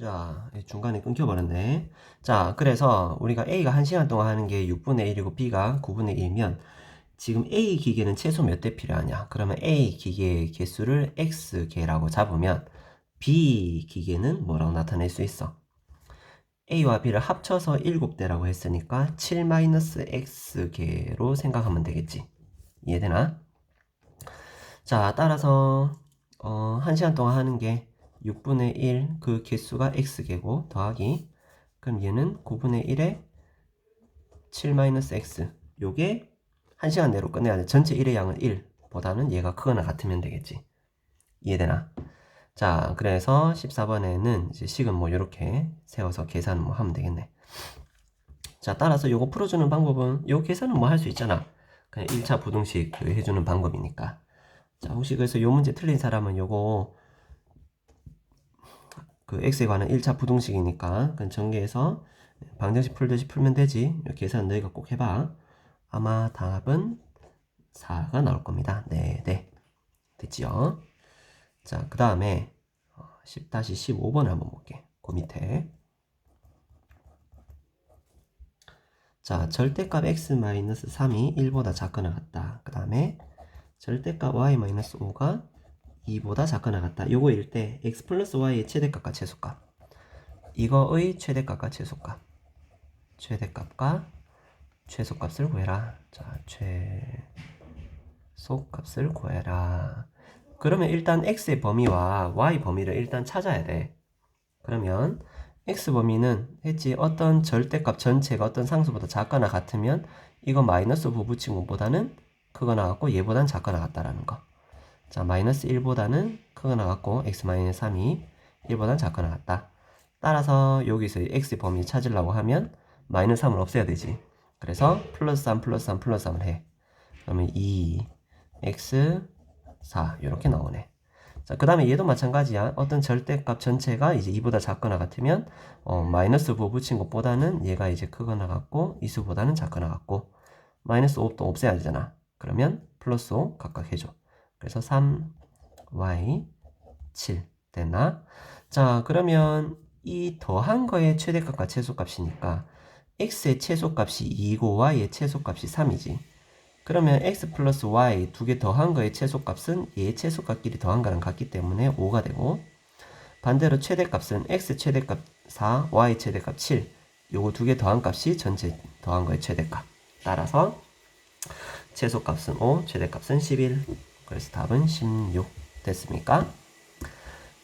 자, 중간에 끊겨버렸네. 자, 그래서 우리가 A가 1시간 동안 하는 게 6분의 1이고 B가 9분의 1이면 지금 A 기계는 최소 몇 대 필요하냐? 그러면 A 기계의 개수를 X개라고 잡으면 B 기계는 뭐라고 나타낼 수 있어? A와 B를 합쳐서 7대라고 했으니까 7-X개로 생각하면 되겠지. 이해되나? 자, 따라서 어, 1시간 동안 하는 게 6분의 1 그 개수가 x개고 더하기. 그럼 얘는 9분의 1에 7-x 요게 1시간 내로 끝내야 돼. 전체 1의 양은 1 보다는 얘가 크거나 같으면 되겠지. 이해되나? 자 그래서 14번에는 이제 식은 뭐 이렇게 세워서 계산을 뭐 하면 되겠네. 자 따라서 요거 풀어주는 방법은 요 계산은 뭐 할 수 있잖아. 그냥 1차 부등식 그 해주는 방법이니까. 자 혹시 그래서 요 문제 틀린 사람은 요거 그 x에 관한 1차 부등식이니까 그 전개해서 방정식 풀듯이 풀면 되지. 이렇게 계산 너희가 꼭 해봐. 아마 답은 4가 나올 겁니다. 네네. 네. 됐지요? 자 그 다음에 10-15번을 한번 볼게. 그 밑에. 자 절대값 x-3이 1보다 작거나 같다. 그 다음에 절대값 y-5가 2보다 작거나 같다. 요거일 때 x 플러스 y의 최대값과 최소값. 이거의 최대값과 최소값. 최대값과 최소값을 구해라. 자, 최소값을 구해라. 그러면 일단 x의 범위와 y 범위를 일단 찾아야 돼. 그러면 x 범위는 했지 어떤 절대값 전체가 어떤 상수보다 작거나 같으면 이거 마이너스 부붙인 것보다는 크거나 같고 얘보단 작거나 같다라는 거. 자, 마이너스 1보다는 크거나 같고 x 마이너스 3이 1보다는 작거나 같다. 따라서 여기서 x 범위 찾으려고 하면 마이너스 3을 없애야 되지. 그래서 플러스 3 플러스 3 플러스 3을 해. 그러면 2 x 4 이렇게 나오네. 자, 그 다음에 얘도 마찬가지야. 어떤 절대값 전체가 이제 2보다 작거나 같으면 어, 마이너스 5 붙인 것보다는 얘가 이제 크거나 같고 이수보다는 작거나 같고 마이너스 5도 없애야 되잖아. 그러면 플러스 5 각각 해줘. 그래서 3y 7 됐나? 자 그러면 이 더한 거의 최대값과 최소값이니까 x의 최소값이 2고 y의 최소값이 3이지. 그러면 x 플러스 y 두 개 더한 거의 최소값은 얘의 최소값끼리 더한 거랑 같기 때문에 5가 되고 반대로 최대값은 x 최대값 4, y 최대값 7 요거 두 개 더한 값이 전체 더한 거의 최대값 따라서 최소값은 5, 최대값은 11 그래서 답은 16 됐습니까?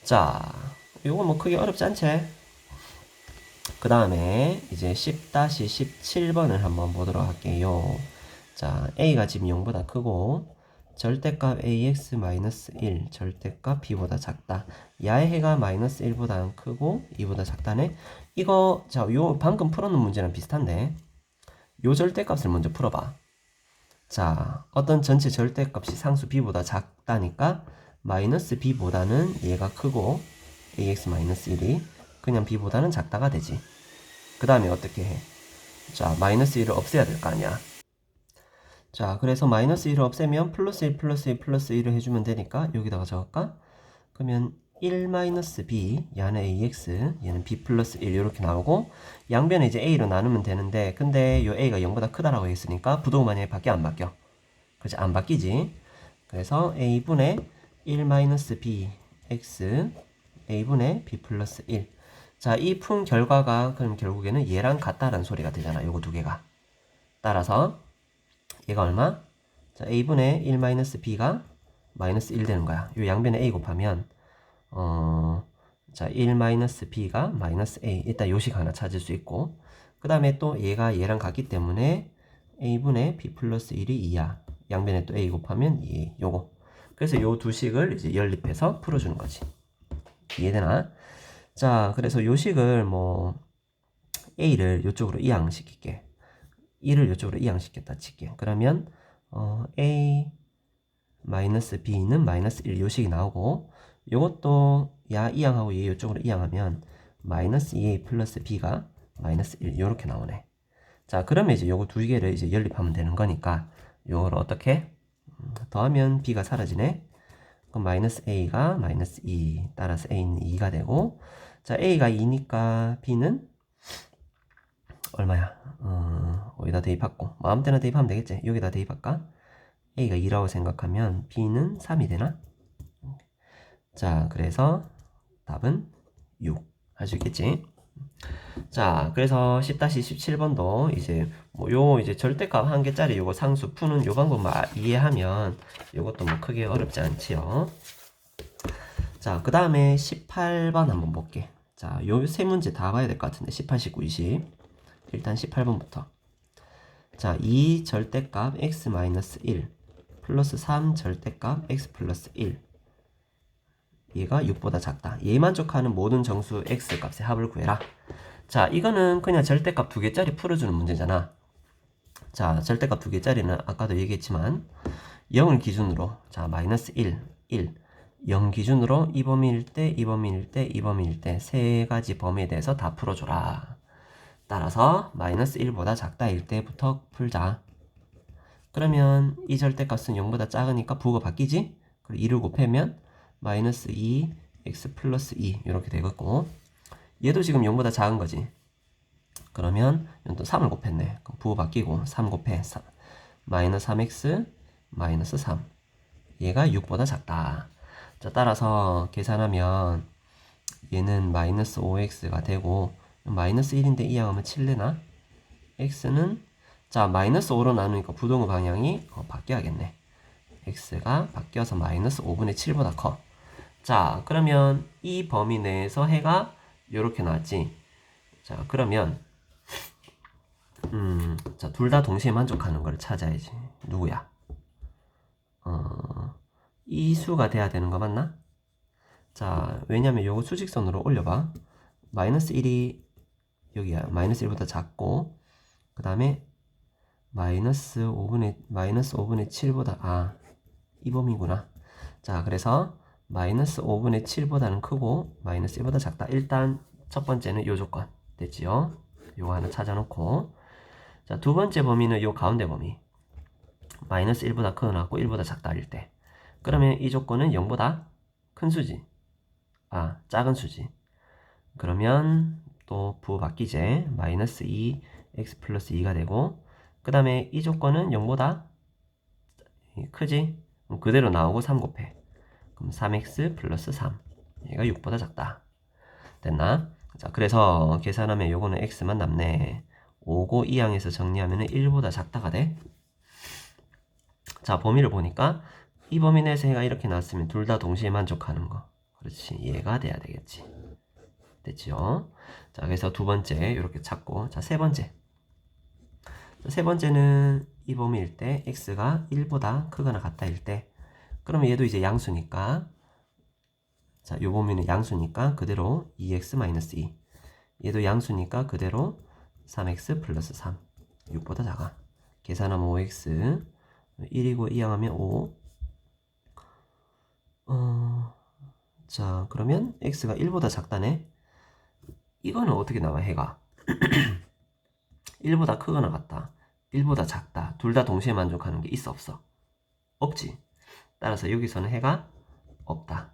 자, 이거 뭐 크게 어렵지 않지? 그 다음에 이제 10-17번을 한번 보도록 할게요. 자, a가 지금 0보다 크고 절대값 ax-1 절대값 b보다 작다. 야의 해가 마이너스 1보다 크고 2보다 작다네. 이거 자, 요 방금 풀어놓은 문제랑 비슷한데 요 절대값을 먼저 풀어봐. 자, 어떤 전체 절대값이 상수 b보다 작다니까 마이너스 b보다는 얘가 크고 ax 마이너스 1이 그냥 b보다는 작다가 되지. 그 다음에 어떻게 해? 자, 마이너스 1을 없애야 될 거 아니야. 자, 그래서 마이너스 1을 없애면 플러스 1 플러스 1 플러스 1을 해주면 되니까 여기다가 적을까? 그러면 1 마이너스 b 얘는 ax 얘는 b 플러스 1 이렇게 나오고 양변을 이제 a로 나누면 되는데 근데 요 a가 0보다 크다라고 했으니까 부동호 만약에 바뀌어 안 바뀌어 그렇지 안 바뀌지 그래서 a분의 1 마이너스 b x a분의 b 플러스 1 자, 이 푼 결과가 그럼 결국에는 얘랑 같다라는 소리가 되잖아. 요거 두 개가. 따라서 얘가 얼마? 자, a분의 1 마이너스 b가 마이너스 1 되는 거야. 요 양변에 a 곱하면 어, 자, 1 마이너스 b가 마이너스 a. 일단 요식 하나 찾을 수 있고, 그 다음에 또 얘가 얘랑 같기 때문에 a분의 b 플러스 1이 2야. 양변에 또 a 곱하면 2. 요거. 그래서 요 두 식을 이제 연립해서 풀어주는 거지. 이해되나? 자, 그래서 요식을 뭐, a를 요쪽으로 이항시킬게. 1을 요쪽으로 이항시켰다 칠게. 그러면, 어, a 마이너스 b는 마이너스 1 요식이 나오고, 요것도 야 이항하고 얘 이쪽으로 이항하면 마이너스 2a 플러스 b가 마이너스 1 이렇게 나오네. 자 그러면 이제 요거 두 개를 이제 연립하면 되는 거니까 요거를 어떻게 음, 더하면 b가 사라지네. 그럼 마이너스 a가 마이너스 2 따라서 a는 2가 되고 자, A가 2니까 B는 얼마야? 어, 어디다 대입하고 마음 때나 대입하면 되겠지. 여기다 대입할까? A가 2라고 생각하면 B는 3이 되나? 자, 그래서 답은 6. 할 수 있겠지? 자, 그래서 10-17번도 이제 뭐 요 이제 절대값 한 개짜리 요거 상수 푸는 요 방법만 이해하면 요것도 뭐 크게 어렵지 않지요. 자, 그 다음에 18번 한번 볼게. 자, 요 세 문제 다 봐야 될 것 같은데 18, 19, 20. 일단 18번부터. 자, 2 절대값 x-1 플러스 3 절대값 x 플러스 1 얘가 6보다 작다. 얘 만족하는 모든 정수 x 값의 합을 구해라. 자, 이거는 그냥 절대값 두 개짜리 풀어주는 문제잖아. 자, 절대값 두 개짜리는 아까도 얘기했지만 0을 기준으로 자, 마이너스 1, 1 0 기준으로 이 범위일 때, 이 범위일 때, 이 범위일 때 세 가지 범위에 대해서 다 풀어줘라. 따라서 마이너스 1보다 작다일 때부터 풀자. 그러면 이 절대값은 0보다 작으니까 부호가 바뀌지? 그리고 2를 곱하면 마이너스 2 x 플러스 2 이렇게 되겠고 얘도 지금 0보다 작은 거지. 그러면 이건 또 3을 곱했네. 그럼 부호 바뀌고 3 곱해 3. 마이너스 3x 마이너스 3 얘가 6보다 작다. 자 따라서 계산하면 얘는 마이너스 5x가 되고 마이너스 1인데 이항하면 7내나 x는 자 마이너스 5로 나누니까 부동의 방향이 어, 바뀌어야겠네. x가 바뀌어서 마이너스 5분의 7보다 커. 자, 그러면 이 범위 내에서 해가 이렇게 나왔지. 자, 그러면 음, 자, 둘 다 동시에 만족하는 걸 찾아야지. 누구야? 어, 이 수가 돼야 되는 거 맞나? 자, 왜냐면 요거 수직선으로 올려봐. 마이너스 1이 여기야. 마이너스 1보다 작고, 그 다음에 마이너스 5분의, 마이너스 5분의 7보다, 아, 이 범위구나. 자, 그래서 마이너스 5분의 7보다는 크고 마이너스 1보다 작다. 일단 첫 번째는 요 조건 됐지요? 요거 하나 찾아놓고. 자, 두 번째 범위는 요 가운데 범위. 마이너스 1보다 크거나고 1보다 작다일 때. 그러면 이 조건은 0보다 큰 수지. 아, 작은 수지. 그러면 또 부호 바뀌제 마이너스 2 x 플러스 2가 되고 그 다음에 이 조건은 0보다 크지? 그대로 나오고 3 곱해 그럼 3x 플러스 3 얘가 6보다 작다. 됐나? 자 그래서 계산하면 요거는 x만 남네. 5고 2항에서 정리하면 1보다 작다가 돼. 자 범위를 보니까 이 범위 내에서 해가 이렇게 나왔으면 둘 다 동시에 만족하는 거. 그렇지. 얘가 돼야 되겠지. 됐죠? 자 그래서 두 번째 이렇게 찾고. 자 세 번째. 자, 세 번째는 이 범위일 때 x가 1보다 크거나 같다일 때 그러면 얘도 이제 양수니까. 자, 요 범위는 양수니까 그대로 2x-2 얘도 양수니까 그대로 3x 플러스 3 6보다 작아. 계산하면 5x 1이고 이항하면 5 어, 자 그러면 x가 1보다 작다네. 이거는 어떻게 나와 해가? 1보다 크거나 같다. 1보다 작다. 둘 다 동시에 만족하는 게 있어 없어? 없지 따라서 여기서는 해가 없다.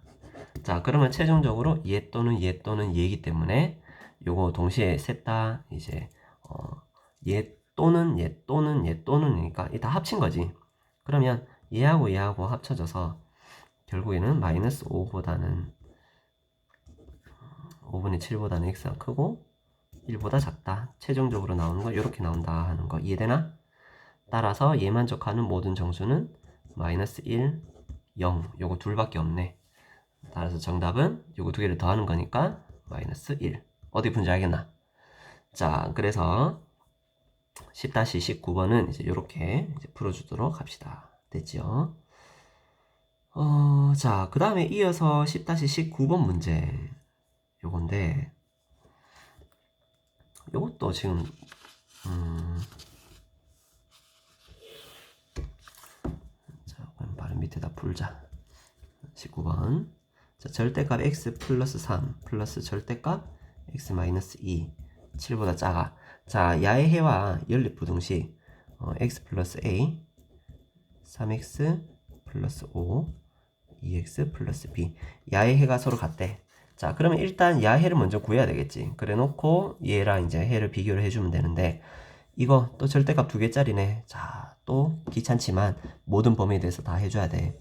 자, 그러면 최종적으로 얘 또는 얘 또는 얘이기 때문에 요거 동시에 셋 다 이제 어, 얘 또는 얘 또는 얘 또는이니까 이다 합친 거지. 그러면 얘하고 얘하고 합쳐져서 결국에는 마이너스 5보다는 5분의 7보다는 x가 크고 1보다 작다. 최종적으로 나오는 거 이렇게 나온다 하는 거 이해되나? 따라서 얘 만족하는 모든 정수는 마이너스 1, 0 요거 둘밖에 없네. 따라서 정답은 요거 두 개를 더하는 거니까 마이너스 1 어디 분지 알겠나? 자 그래서 10-19번은 이제 요렇게 이제 풀어주도록 합시다. 됐지요? 어, 자, 그 다음에 이어서 10-19번 문제. 요건데 요것도 지금 음, 자, 그럼 바로 밑에다 풀자. 19번. 자, 절대값 x 플러스 3 플러스 절대값 x 마이너스 2 7보다 작아. 자, 야의 해와 연립부등식 어, x 플러스 a 3x 플러스 5 2x 플러스 b 야의 해가 서로 같대. 자, 그러면 일단 야 해를 먼저 구해야 되겠지. 그래 놓고 얘랑 이제 해를 비교를 해주면 되는데, 이거 또 절대값 두 개짜리네. 자, 또 귀찮지만 모든 범위에 대해서 다 해줘야 돼.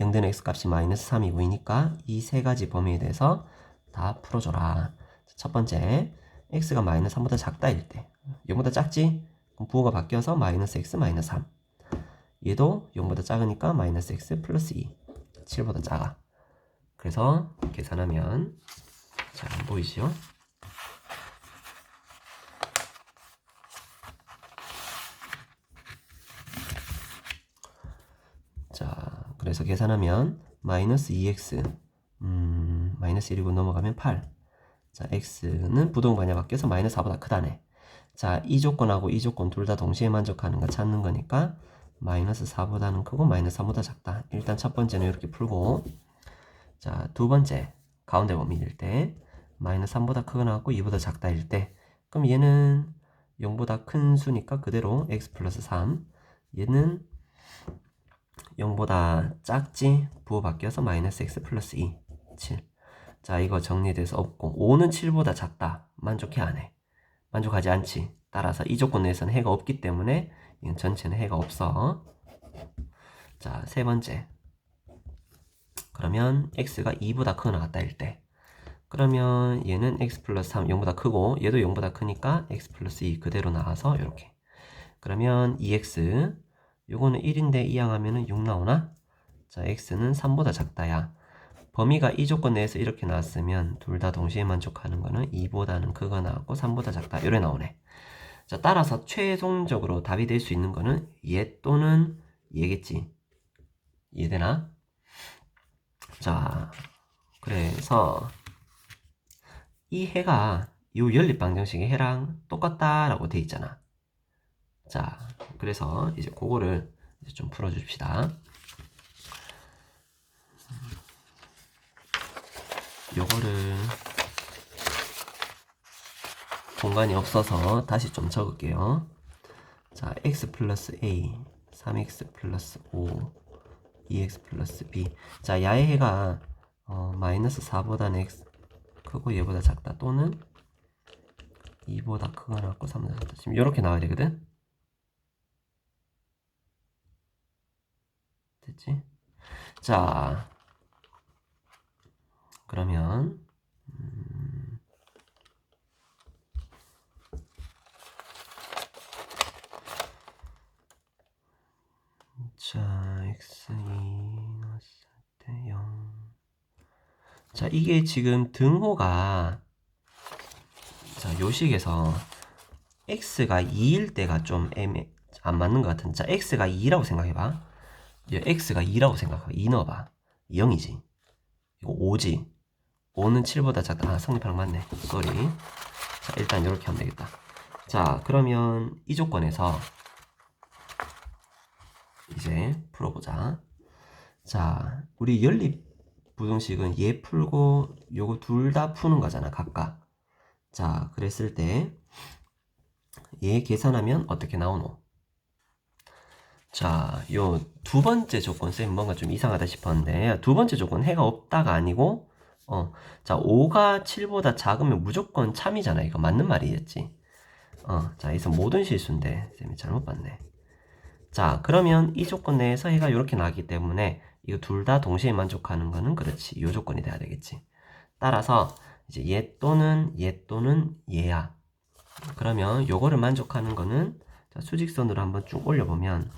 0되는 x 값이 마이너스 3이 9이니까 이 세 가지 범위에 대해서 다 풀어줘라. 첫 번째, x가 마이너스 3보다 작다일 때. 0보다 작지? 그럼 부호가 바뀌어서 마이너스 x 마이너스 3. 얘도 0보다 작으니까 마이너스 x 플러스 2. 7보다 작아. 그래서 계산하면 잘 안 보이시죠? 자, 그래서 계산하면 마이너스 2x 음, 마이너스 1이고 넘어가면 8. 자, x는 부동 반야 바뀌어서 마이너스 4보다 크다네. 자, 이 조건하고 이 조건 둘 다 동시에 만족하는 거 찾는 거니까 마이너스 4보다는 크고 마이너스 3보다 작다. 일단 첫 번째는 이렇게 풀고 자, 두 번째 가운데 범위일 때 마이너스 3보다 크거나 같고 2보다 작다일 때 그럼 얘는 0보다 큰 수니까 그대로 x 플러스 3 얘는 0보다 작지? 부호 바뀌어서 마이너스 x 플러스 2 7 자 이거 정리돼서 없고 5는 7보다 작다. 만족해 안해? 만족하지 않지. 따라서 이 조건 내에서는 해가 없기 때문에 이건 전체는 해가 없어. 자 세 번째. 그러면 x가 2보다 크거나 같다일 때. 그러면 얘는 x 플러스 3 0보다 크고 얘도 0보다 크니까 x 플러스 2 그대로 나와서 이렇게. 그러면 2x 요거는 1인데 이항하면은 6 나오나? 자 x는 3보다 작다야 범위가 이 조건 내에서 이렇게 나왔으면 둘 다 동시에 만족하는 거는 2보다는 크거나 같고 3보다 작다 이래 나오네 자 따라서 최종적으로 답이 될 수 있는 거는 얘 또는 얘겠지 이해되나? 자, 그래서 이 해가 이 연립방정식의 해랑 똑같다라고 돼 있잖아. 자, 그래서 이제 그거를 이제 좀 풀어줍시다. 요거를 공간이 없어서 다시 좀 적을게요. 자, x 플러스 a, 3x 플러스 5, 2x 플러스 b. 자, 야의 해가 어, 마이너스 4보다는 x 크고 얘보다 작다 또는 2보다 크거나 같고 3보다 작다. 지금 이렇게 나와야 되거든. 됐지? 자, 그러면 음, 자, x2 넣었을 때 0. 자, 이게 지금 등호가 자, 요식에서 x가 2일 때가 좀 애매 안 맞는 것 같은. 자, x가 2라고 생각해 봐. 얘 x가 2라고 생각해. 2 넣어봐. 0이지. 이거 5지. 5는 7보다 작다. 아, 성립하는 거 맞네. 쏘리. 자, 일단 이렇게 하면 되겠다. 자, 그러면 이 조건에서 이제 풀어보자. 자, 우리 연립 부등식은 얘 풀고 요거 둘 다 푸는 거잖아, 각각. 자, 그랬을 때 얘 계산하면 어떻게 나오노? 자, 요 두 번째 조건 쌤 뭔가 좀 이상하다 싶었는데 두 번째 조건 해가 없다가 아니고 어, 자, 5가 7보다 작으면 무조건 참이잖아. 이거 맞는 말이겠지. 어, 자, 여기서 모든 실수인데 쌤이 잘못 봤네. 자, 그러면 이 조건 내에서 해가 이렇게 나기 때문에 이거 둘 다 동시에 만족하는 거는 그렇지. 이 조건이 돼야 되겠지. 따라서 이제 얘 또는 얘 또는 얘야. 그러면 요거를 만족하는 거는 자, 수직선으로 한번 쭉 올려보면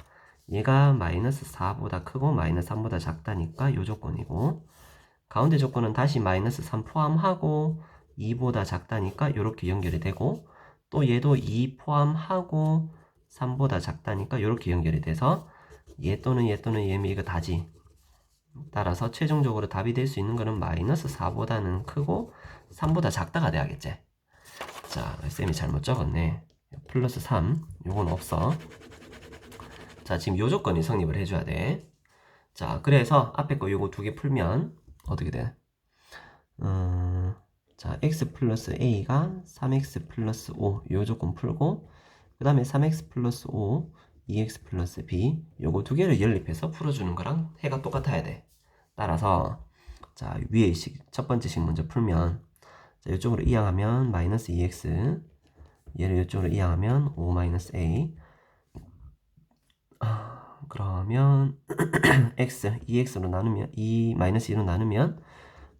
얘가 마이너스 4보다 크고 마이너스 3보다 작다니까 요 조건이고. 가운데 조건은 다시 마이너스 3 포함하고 2보다 작다니까 이렇게 연결이 되고 또 얘도 2 포함하고 3보다 작다니까 이렇게 연결이 돼서 얘 또는 얘 또는 얘 이거 다지. 따라서 최종적으로 답이 될 수 있는 거는 마이너스 4보다는 크고 3보다 작다가 돼야겠지. 자 쌤이 잘못 적었네. 플러스 3 요건 없어 자 지금 요 조건이 성립을 해줘야 돼 자 그래서 앞에 거 요거 두 개 풀면 어떻게 돼? 음, 자 x 플러스 a가 3x 플러스 5 요 조건 풀고 그 다음에 3x 플러스 5 2x 플러스 b 요거 두 개를 연립해서 풀어주는 거랑 해가 똑같아야 돼 따라서 자, 위에 식, 첫 번째 식 먼저 풀면, 자, 이쪽으로 이항하면 마이너스 2x, 얘를 이쪽으로 이항하면 5 마이너스 a. 아, 그러면 x, 2x로 나누면 2 마이너스 2로 나누면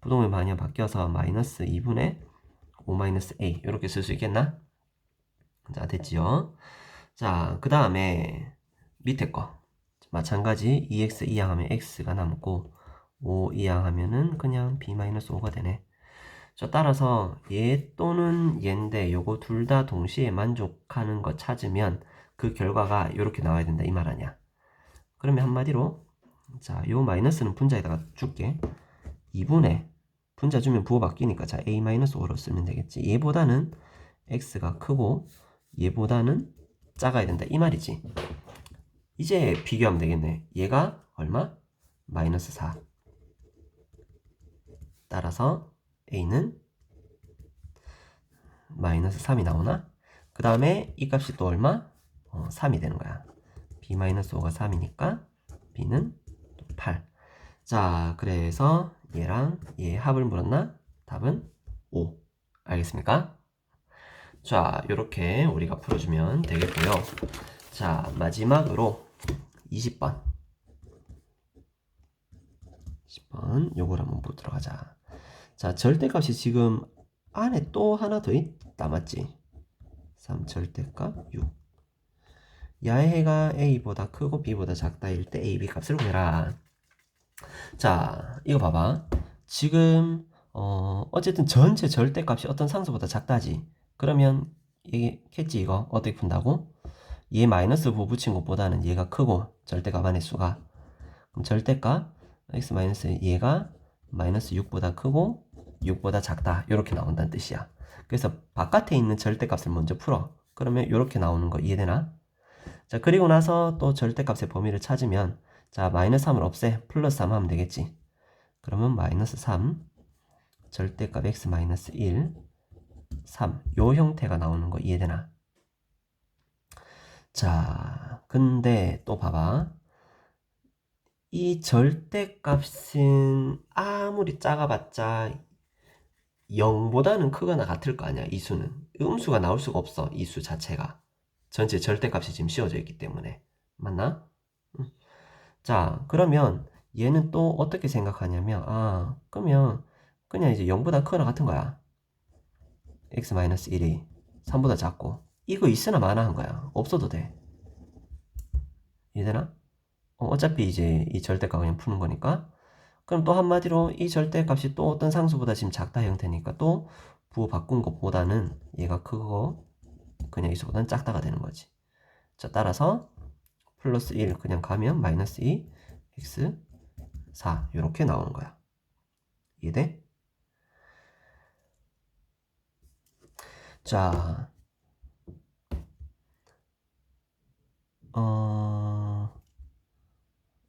부동의 반이 바뀌어서 마이너스 2분의 5 마이너스 a 이렇게 쓸 수 있겠나? 자, 됐지요? 자, 그 다음에 밑에 거 마찬가지 2x 이항하면 x가 남고 5 이항하면은 그냥 b-5가 되네. 자, 따라서 얘 또는 얘인데 요거 둘 다 동시에 만족하는 거 찾으면 그 결과가 이렇게 나와야 된다 이 말 아니야. 그러면 한마디로 자, 요 마이너스는 분자에다가 줄게. 2분의 분자 주면 부호 바뀌니까 자, a-5로 쓰면 되겠지. 얘보다는 x가 크고 얘보다는 작아야 된다 이 말이지. 이제 비교하면 되겠네. 얘가 얼마? 마이너스 4. 따라서 a는 마이너스 3이 나오나? 그 다음에 이 값이 또 얼마? 어, 3이 되는 거야. B-5가 3이니까 b는 8. 자, 그래서 얘랑 얘 합을 물었나? 답은 5. 알겠습니까? 자, 이렇게 우리가 풀어주면 되겠고요. 자, 마지막으로 20번. 10번 요걸 한번 보도록 하자. 자, 절대값이 지금 안에 또 하나 더 있다 맞지? 3 절대값 6. 야해가 a보다 크고 b보다 작다 일 때 a, b 값을 구해라. 자, 이거 봐봐. 지금 어, 어쨌든 전체 절대값이 어떤 상수보다 작다지. 그러면 얘겠지 이거 어떻게 푼다고? 얘 마이너스 부 붙인 것보다는 얘가 크고 절대값 안의 수가 그럼 절대값 x 마이너스 얘가 마이너스 6보다 크고 6보다 작다 이렇게 나온다는 뜻이야 그래서 바깥에 있는 절대값을 먼저 풀어 그러면 이렇게 나오는 거 이해되나? 자 그리고 나서 또 절대값의 범위를 찾으면 자 마이너스 3을 없애 플러스 3 하면 되겠지 그러면 마이너스 3 절대값 x 마이너스 1 3. 요 형태가 나오는 거 이해되나? 자, 근데 또 봐봐. 이 절대값은 아무리 작아봤자 0보다는 크거나 같을 거 아니야, 이 수는. 음수가 나올 수가 없어, 이 수 자체가. 전체 절대값이 지금 씌워져 있기 때문에. 맞나? 응. 자, 그러면 얘는 또 어떻게 생각하냐면, 아, 그러면 그냥 이제 0보다 크거나 같은 거야. x-1이 3보다 작고 이거 있으나 마나 한 거야 없어도 돼 이해되나? 어, 차피 이제 이 절대값 그냥 푸는 거니까 그럼 또 한마디로 이 절대값이 또 어떤 상수보다 지금 작다 형태니까 또 부호 바꾼 것보다는 얘가 크고 그냥 이 수보다는 작다가 되는 거지 자 따라서 플러스 1 그냥 가면 마이너스 2 x 4 이렇게 나오는 거야 이해돼? 자, 어,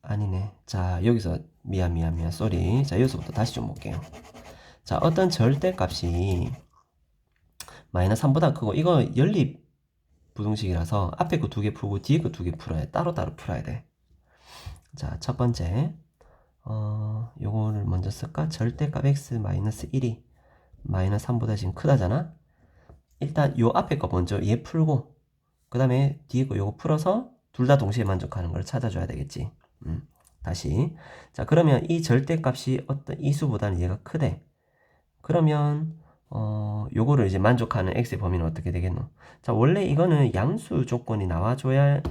아니네. 자, 여기서 미안, 미안, 미안, 쏘리. 자, 여기서부터 다시 좀 볼게요. 자, 어떤 절대값이 마이너스 3보다 크고, 이거 연립 부등식이라서 앞에 거 두 개 풀고 뒤에 거 두 개 풀어야 돼. 따로따로 풀어야 돼. 자, 첫 번째, 어, 요거를 먼저 쓸까? 절대값 x 마이너스 1이 마이너스 3보다 지금 크다잖아? 일단 요 앞에 거 먼저 얘 풀고 그 다음에 뒤에 거 요거 풀어서 둘 다 동시에 만족하는 걸 찾아줘야 되겠지 음, 다시 자 그러면 이 절대값이 어떤 이 수보다는 얘가 크대 그러면 어 요거를 이제 만족하는 x의 범위는 어떻게 되겠노? 자 원래 이거는 양수 조건이 나와줘야지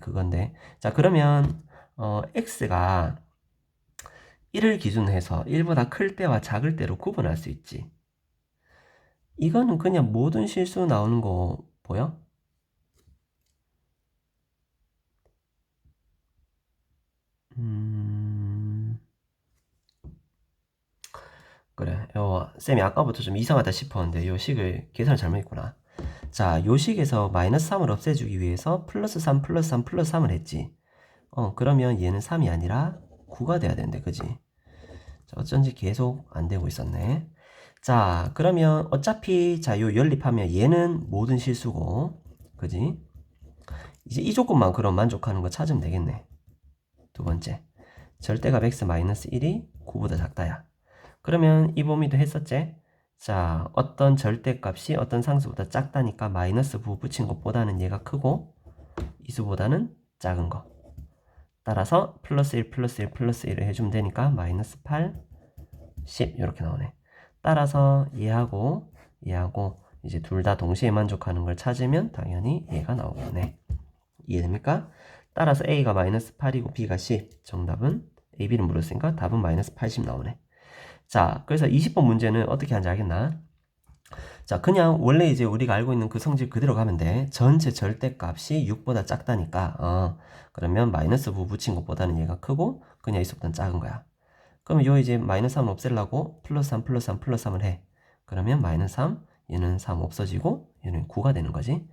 그건데. 자 그러면 어 x가 1을 기준으로 해서 1보다 클 때와 작을 때로 구분할 수 있지. 이거는 그냥 모든 실수 나오는 거 보여? 그래, 요, 쌤이 아까부터 좀 이상하다 싶었는데 요 식을 계산을 잘못했구나. 자, 요 식에서 마이너스 3을 없애주기 위해서 플러스 3 플러스 3 플러스 3을 했지. 어, 그러면 얘는 3이 아니라 9가 돼야 되는데, 그지? 자, 어쩐지 계속 안 되고 있었네. 자, 그러면 어차피 자, 요 연립하면 얘는 모든 실수고. 그지? 이제 이 조건만 그럼 만족하는 거 찾으면 되겠네. 두 번째. 절대값 x-1이 9보다 작다야. 그러면 이 범위도 했었지? 자, 어떤 절대값이 어떤 상수보다 작다니까 마이너스 부 붙인 것보다는 얘가 크고 이수보다는 작은 거. 따라서 플러스 1 플러스 1 플러스 1을 해주면 되니까 마이너스 8, 10 이렇게 나오네. 따라서 얘하고 얘하고 이제 둘 다 동시에 만족하는 걸 찾으면 당연히 얘가 나오겠네. 이해됩니까? 따라서 A가 마이너스 8이고 B가 10. 정답은 A, B를 물었으니까 답은 마이너스 80 나오네. 자, 그래서 20번 문제는 어떻게 하는지 알겠나? 자, 그냥 원래 이제 우리가 알고 있는 그 성질 그대로 가면 돼. 전체 절대값이 6보다 작다니까, 어, 그러면 마이너스 부 붙인 것보다는 얘가 크고, 그냥 이수보다는 작은 거야. 그러면 요 이제 마이너스 3 없애려고 플러스 3, 플러스 3, 플러스 3을 해. 그러면 마이너스 3, 얘는 3 없어지고, 얘는 9가 되는 거지.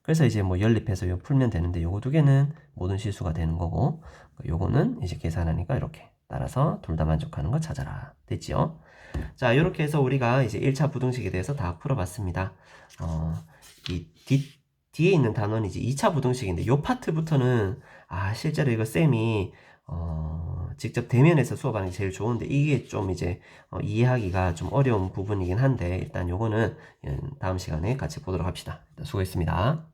그래서 이제 뭐 연립해서 요 풀면 되는데 요거 두 개는 모든 실수가 되는 거고, 요거는 이제 계산하니까 이렇게. 따라서 둘 다 만족하는 거 찾아라. 됐지요? 자, 이렇게 해서 우리가 이제 1차 부등식에 대해서 다 풀어봤습니다. 어, 이 뒤, 뒤에 있는 단원이 이제 2차 부등식인데, 요 파트부터는, 아, 실제로 이거 쌤이, 어, 직접 대면에서 수업하는 게 제일 좋은데, 이게 좀 이제, 어, 이해하기가 좀 어려운 부분이긴 한데, 일단 요거는 예, 다음 시간에 같이 보도록 합시다. 수고했습니다.